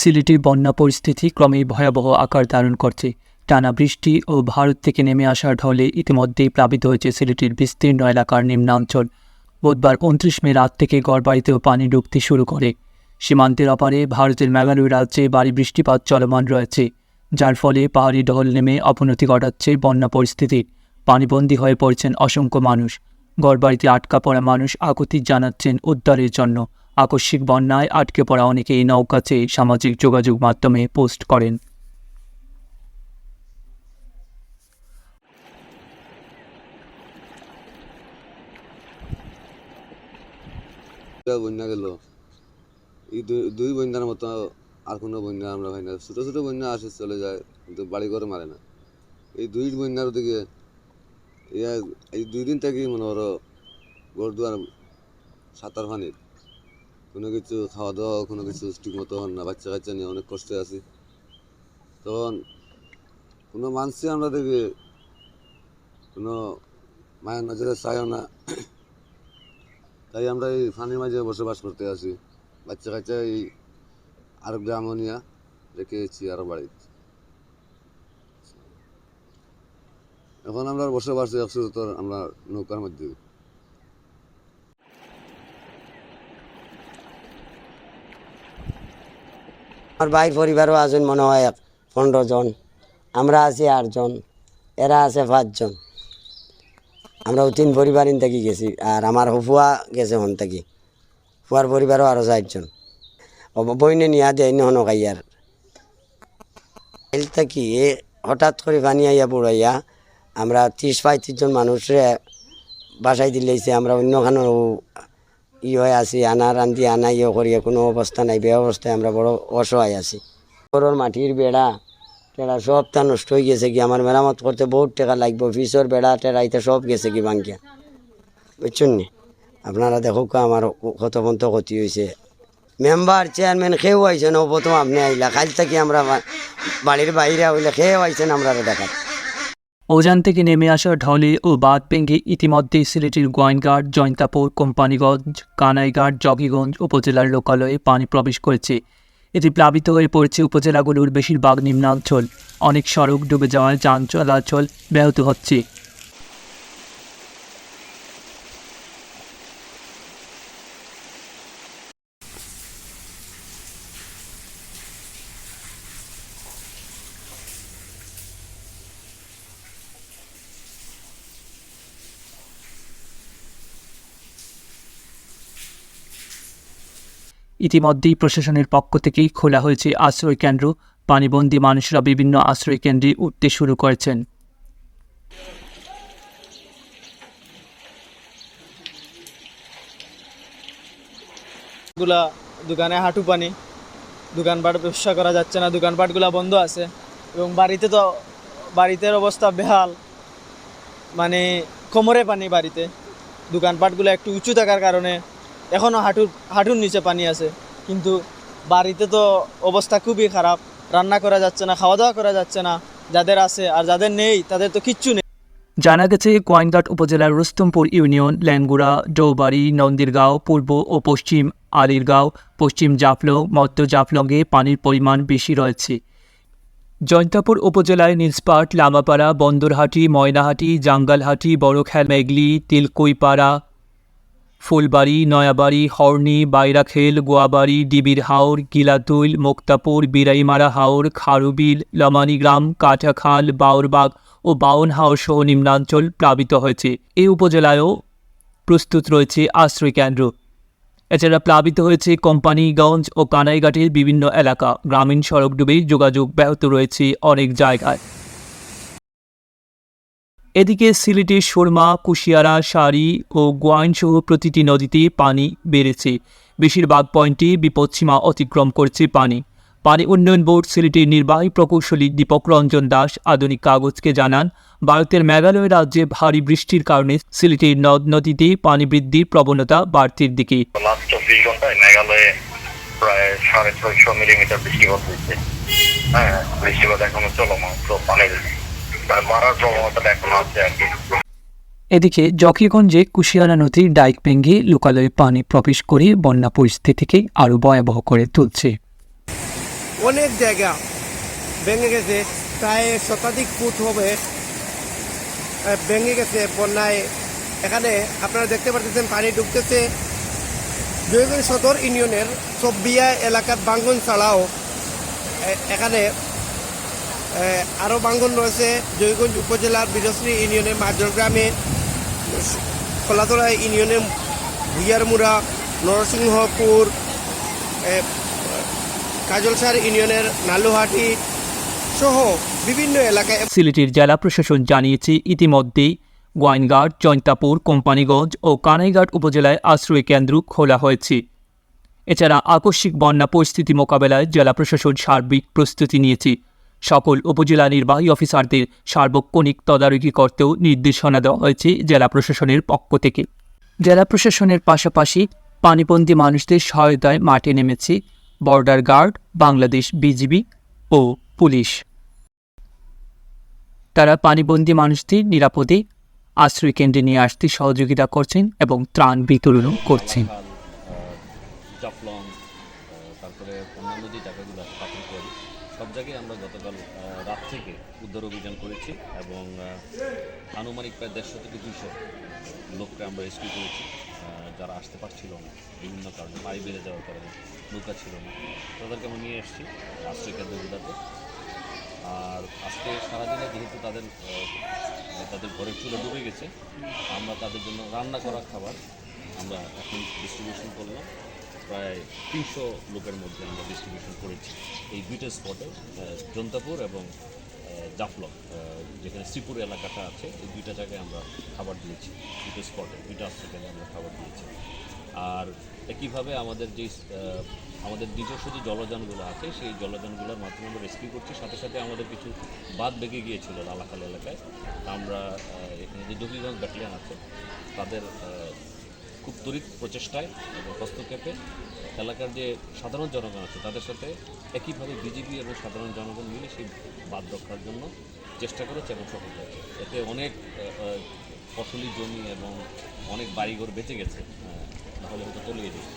সিলেটের বন্যা পরিস্থিতি ক্রমেই ভয়াবহ আকার ধারণ করছে। টানা বৃষ্টি ও ভারত থেকে নেমে আসা ঢলে ইতিমধ্যেই প্লাবিত হয়েছে সিলেটের বিস্তীর্ণ এলাকার নিম্নাঞ্চল। বুধবার উনত্রিশ মে রাত থেকে গড়বাড়িতেও পানি ঢুকতে শুরু করে। সীমান্তের অপারে ভারতের মেঘালয় রাজ্যে বাড়ি বৃষ্টিপাত চলমান রয়েছে, যার ফলে পাহাড়ি ঢল নেমে অবনতি ঘটাচ্ছে বন্যা পরিস্থিতির পানিবন্দী হয়ে পড়ছেন অসংখ্য মানুষ। গড়বাড়িতে আটকা পড়া মানুষ আকুতি জানাচ্ছেন উদ্ধারের জন্য। আকস্মিক বন্যায় আটকে পড়া অনেকেই নৌকা চেয়ে সামাজিক যোগাযোগ মাধ্যমে পোস্ট করেন। বন্যা গেল। এই দুই বন্যার মতো আর কোনো বন্যা আমরা পাই না। ছোটো ছোটো বন্যা আসে, চলে যায়, কিন্তু বাড়ি ঘরে মারে না। এই দুই বন্যার দিকে এই দুই দিন থেকেই মনে করো ঘর সাঁতার পানির কোনো কিছু খাওয়া দাওয়া, কোনো কিছু ঠিক মতো হন না, বাচ্চা কাচ্চা নিয়ে অনেক কষ্টে আছি। তখন কোনো মানুষই আমরা দেখি, কোনো মায়ের নজরে চাইও না। তাই আমরা এই ফানির মাঝে বসবাস করতে আসি। বাচ্চা কাচ্চা এই আর গ্রামও নিয়ে রেখে এসেছি আরও বাড়িতে। এখন আমরা বসবাস একশো আমরা নৌকার মধ্যে। আমার ভাই পরিবারও আছেন মনে হয় পনেরো জন। আমরা আছি আটজন এরা আছে পাঁচজন আমরাও তিন পরিবার ইন থেকে গেছি আর আমার হুফুয়া গেছে হন থেকে। ফুয়ার পরিবারও আরও চারজন বইনে নিয়া দেয় নহন কাইয়ার এল থাকি হঠাৎ করে পানি আইয়া বুড়াইয়া আমরা ত্রিশ পঁয়ত্রিশ জন মানুষরে বাসায় দিলেইছে। আমরা অন্যখানে ই হয়ে আছি, আনা রান্ধি, আনা ইয়ে করিয়া কোনো অবস্থা নাই বে অবস্থায় আমরা বড় অসহায় আছি। ঘরের মাটির বেড়া, টেড়া সব তা নষ্ট হয়ে গেছে কি, আমার মেরামত করতে বহুত টাকা লাগবে ফিসর বেড়া, টেড়া ইতে সব গেছে কি ভাঙ্গিয়া। বুঝছেন নি? আপনারা দেখো আমার কত ক্ষতি হয়েছে মেম্বার চেয়ারম্যান খেয়েও আইছেন ও প্রথম আপনি আইলা, কাল থেকে আমরা বাড়ির বাইরে হইলে খেয়েও আইছেন আমরা দেখার। ওজান থেকে নেমে আসা ঢলে ও বাঁধ ভেঙে ইতিমধ্যে সিলেটের গোয়েনঘাট জয়ন্তাপুর, কোম্পানিগঞ্জ, কানাইঘাট জগিগঞ্জ উপজেলার লোকালয়ে পানি প্রবেশ করেছে। এটি প্লাবিত হয়ে পড়েছে উপজেলাগুলোর বেশিরভাগ নিম্নাঞ্চল। অনেক সড়ক ডুবে যাওয়ায় যান চলাচল ব্যাহত হচ্ছে। ইতিমধ্যেই প্রশাসনের পক্ষ থেকেই খোলা হয়েছে আশ্রয় কেন্দ্র। পানিবন্দী মানুষরা বিভিন্ন আশ্রয় কেন্দ্রে উঠতে শুরু করেছেন। দোকানে হাঁটু পানি, দোকানপাট ব্যবসা করা যাচ্ছে না, দোকানপাটগুলা বন্ধ আছে। এবং বাড়িতে তো বাড়িতের অবস্থা বেহাল মানে কোমরে পানি বাড়িতে। দোকানপাটগুলো একটু উঁচু থাকার কারণে এখনও হাঁটুর হাঁটুর নিচে পানি আছে। কিন্তু বাড়িতে তো অবস্থা খুবই খারাপ। রান্না করা যাচ্ছে না খাওয়া দাওয়া করা যাচ্ছে না। যাদের আছে আর যাদের নেই, তাদের তো কিচ্ছু নেই। জানা গেছে কোয়াইনঘাট উপজেলার রুস্তমপুর ইউনিয়ন ল্যাঙ্গুড়া ডৌবাড়ি, নন্দিরগাঁও, পূর্ব ও পশ্চিম আলিরগাঁও, পশ্চিম জাফলং, মধ্য জাফলংয়ে পানির পরিমাণ বেশি রয়েছে। জয়ন্তাপুর উপজেলায় নীলসপাট, লামাপাড়া, বন্দরহাটি, ময়নাহাটি, জাঙ্গালহাটি বড়খ্যাল মেঘলি তিলকুইপাড়া ফুলবাড়ি, নয়াবাড়ি, হর্নি, বাইরাখেল, গোয়াবাড়ি, ডিবির হাওর, গিলাতুল, মুক্তাপুর, বিরাইমারা হাওর, খারুবিল লমানিগ্রাম কাটাখাল বাউরবাগ ও বাউনহাওর সহ নিম্নাঞ্চল প্লাবিত হয়েছে। এই উপজেলায়ও প্রস্তুত রয়েছে আশ্রয় কেন্দ্র। এছাড়া প্লাবিত হয়েছে কোম্পানিগঞ্জ ও কানাইঘাটের বিভিন্ন এলাকা। গ্রামীণ সড়ক ডুবেই যোগাযোগ ব্যাহত রয়েছে অনেক জায়গায়। এদিকে সিলেটের সুরমা, কুশিয়ারা শাড়ি ও গোয়াইনসহ প্রতিটি নদীতে পানি বেড়েছে। বেশিরভাগ পয়েন্টে বিপদসীমা অতিক্রম করছে পানি। পানি উন্নয়ন বোর্ড সিলেটের নির্বাহী প্রকৌশলী দীপক রঞ্জন দাস আধুনিক কাগজকে জানান, ভারতের মেঘালয় রাজ্যে ভারী বৃষ্টির কারণে সিলেটের নদ নদীতে পানি বৃদ্ধির প্রবণতা বাড়তির দিকে। প্রায় সাড়ে ছয়শো মিলিমিটার বৃষ্টিপাত হয়েছে। হ্যাঁ বৃষ্টিপাত এখনও চলমান পানির আর এদিকে জকিগঞ্জে কুশিয়ারা নদীর ডাইক ভেঙে লোকালয়ে পানি প্রবেশ করে বন্যা পরিস্থিতিকে আরও ভয়াবহ করে তুলছে। অনেক জায়গা ভেঙে গেছে, প্রায় শতাধিক ফুট হবে ভেঙে গেছে বন্যায়। এখানে আপনারা দেখতে পাচ্ছেন পানি ঢুকতেছে। জয়গঞ্জ সদর ইউনিয়নের চব্বিয়া এলাকার বাঙ্গন ছাড়াও এখানে আরও বাঙ্গন রয়েছে, জয়গঞ্জ উপজেলার বিরশ্রী ইউনিয়নের মাঝর গ্রামে। খোলাতলা ইউনিয়নে ভুইয়ারমুড়া, নরসিংহপুর কাজলসার ইউনিয়নের নালুহাটি সহ বিভিন্ন এলাকায় সিলেটের জেলা প্রশাসন জানিয়েছে, ইতিমধ্যেই গোয়াইনঘাট জৈন্তাপুর কোম্পানিগঞ্জ ও কানাইঘাট উপজেলায় আশ্রয় কেন্দ্র খোলা হয়েছে। এছাড়া আকস্মিক বন্যা পরিস্থিতি মোকাবেলায় জেলা প্রশাসন সার্বিক প্রস্তুতি নিয়েছে। সকল উপজেলা নির্বাহী অফিসারদের সার্বক্ষণিক তদারকি করতেও নির্দেশনা দেওয়া হয়েছে জেলা প্রশাসনের পক্ষ থেকে। জেলা প্রশাসনের পাশাপাশি পানিবন্দী মানুষদের সহায়তায় মাঠে নেমেছে বর্ডার গার্ড, বাংলাদেশ বিজিবি ও পুলিশ। তারা পানিবন্দী মানুষদের নিরাপদে আশ্রয় কেন্দ্রে নিয়ে আসতে সহযোগিতা করছেন এবং ত্রাণ বিতরণও করছেন। গতকাল রাত থেকে উদ্ধার অভিযান করেছি এবং আনুমানিক প্রায় দেড়শো থেকে দুশো লোককে আমরা রেস্কিউ করেছি। যারা আসতে পারছিল না, বিভিন্ন কারণে পানি বেড়ে যাওয়ার কারণে নৌকা ছিল না। তাদেরকে আমরা নিয়ে এসেছি আশ্রয় কেন্দ্রগুলোতে আর আজকে সারাদিনে যেহেতু তাদের তাদের ঘরের চুলো ডুবে গেছে, আমরা তাদের জন্য রান্না করা খাবার আমরা এখন ডিস্ট্রিবিউশন করলাম। প্রায় তিনশো লোকের মধ্যে আমরা ডিস্ট্রিবিউশন করেছি। এই দুইটা স্পটে জন্তাপুর এবং জাফলক যেখানে শ্রীপুর এলাকাটা আছে, এই দুইটা জায়গায় আমরা খাবার দিয়েছি। দুটো স্পটে দুইটা হসপিটালে আমরা খাবার দিয়েছি। আর একইভাবে আমাদের যে আমাদের নিজস্ব যে জলযানগুলো আছে, সেই জলযানগুলোর মাধ্যমে আমরা রেস্কিউ করছি। সাথে সাথে আমাদের কিছু বাদ বেগে গিয়েছিল লালাখাল এলাকায়। আমরা এখানে যে জকিগঞ্জ ব্যাটালিয়ান আছে, তাদের খুব দরিদ্র প্রচেষ্টায় এবং হস্তক্ষেপে এলাকার যে সাধারণ জনগণ আছে, তাদের সাথে একইভাবে বিজেপি এবং সাধারণ জনগণ মিলে সেই বাদ রক্ষার জন্য চেষ্টা করেছে এবং সফল হয়েছে। এতে অনেক ফসলি জমি এবং অনেক বাড়িঘর বেঁচে গেছে তাহলে হয়তো তলিয়ে যেত